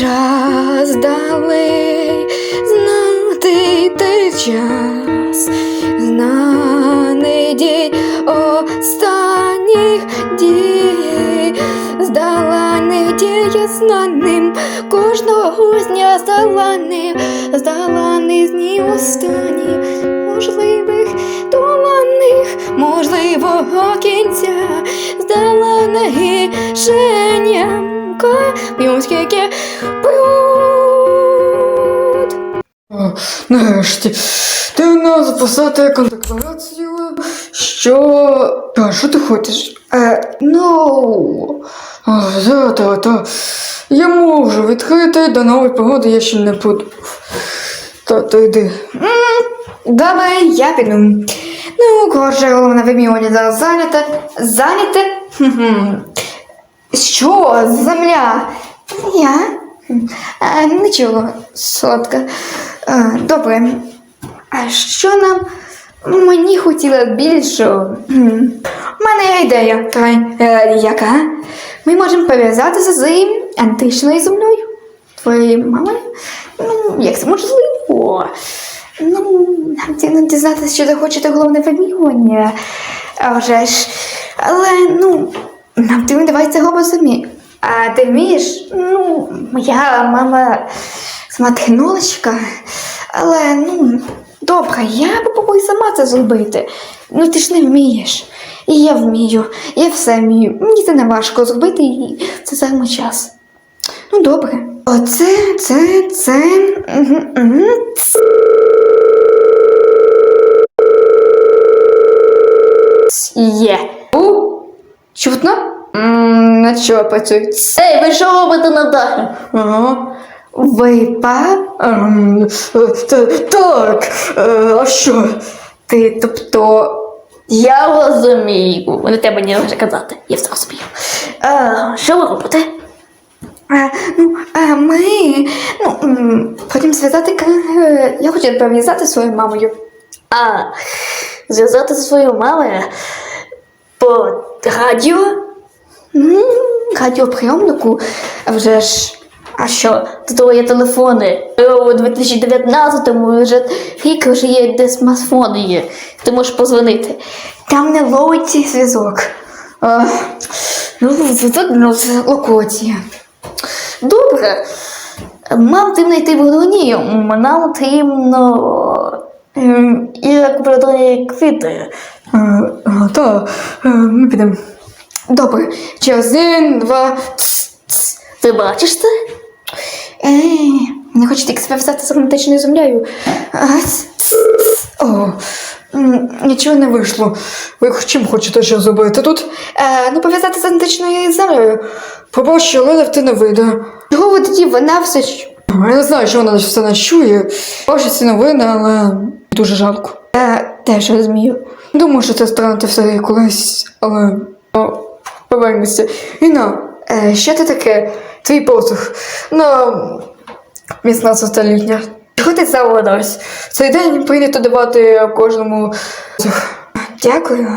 час далий, знати той час, знаний дій останніх дій, здаланих дій знаним, кожного дня здаланим, здаланий з днів останніх, можливих доланих, можливого кінця, здаланих рішенням, кап'юн скільки п'ють. О, Нарешті, ти у нас записати контактлацію, що. Та, що ти хочеш? Е, ну. Та, та, та. Я можу відкрити до нової погоди я ще не подумав. Та, то йди. Давай, я піду. Ну, коротше, головне вимірювання зараз зайняте. Зайняте? Хм-хм. Що? Земля? Я? А, нічого, сотка. А, добре. А що нам? Мені хотілося більшого. У мене є ідея. Та, е, яка? Ми можемо пов'язатися з античною землею. Твоєю мамою? Ну, як це можливо? Ну, нам потрібно дізнатися, що захочете головне вимірювання. А вже ж. Але ну, нам потрібно давай цього самі. А ти вмієш? Ну, моя мама сама. Але ну, добре, я попробую сама це зробити. Ну ти ж не вмієш. І я вмію, я все вмію. Мені це не важко зробити, і це займе час. Ну, добре. Оце, це, це. Угу, угу. Є. У? Чутно? На що працюють? Ей, ви що робите на дахі? Ага. Випав? Ем, е, та- так, е, а що? Ти, тобто. Я розумію. Не треба ні вже казати. Я все розумію. А, що ви робите? А, ну, а ми. Ну, м, хочемо зв'язати. к- е, Я хочу пов'язати зі своєю мамою. А, зв'язати зі своєю мамою радіо? М, Радіоприйомнику, а вже ж. А що? До того є телефони. У 2019-му вже рік вже є де смартфони є. Ти можеш позвонити. Там не ловить зв'язок. А, ну, зв'язок ну, це локація. Добре. Нам потрібно йти в Грунію. Нам потрібно ем, і купити квіти. Е, а, е, ми підемо. Добре. Через один, два. Ц, ц. Ти бачиш це? Ей, не хочете як зв'язати з романтичною землею. О, нічого не вийшло. Ви чим хочете що зробити тут? Е, ну, пов'язати з античною землею. Пробав, що ти не вийде. Чого ви тоді вона все ж. Я не знаю, що вона все не чує. Бачить ці новини, але дуже жалко. Е, теж розумію. Думаю, що це станеться все колись, але о, повернешся. Іно, Е, що це таке? твій посух Ну, 18 літня. Чого ти заводилась? Цей день прийнято давати кожному. Дякую.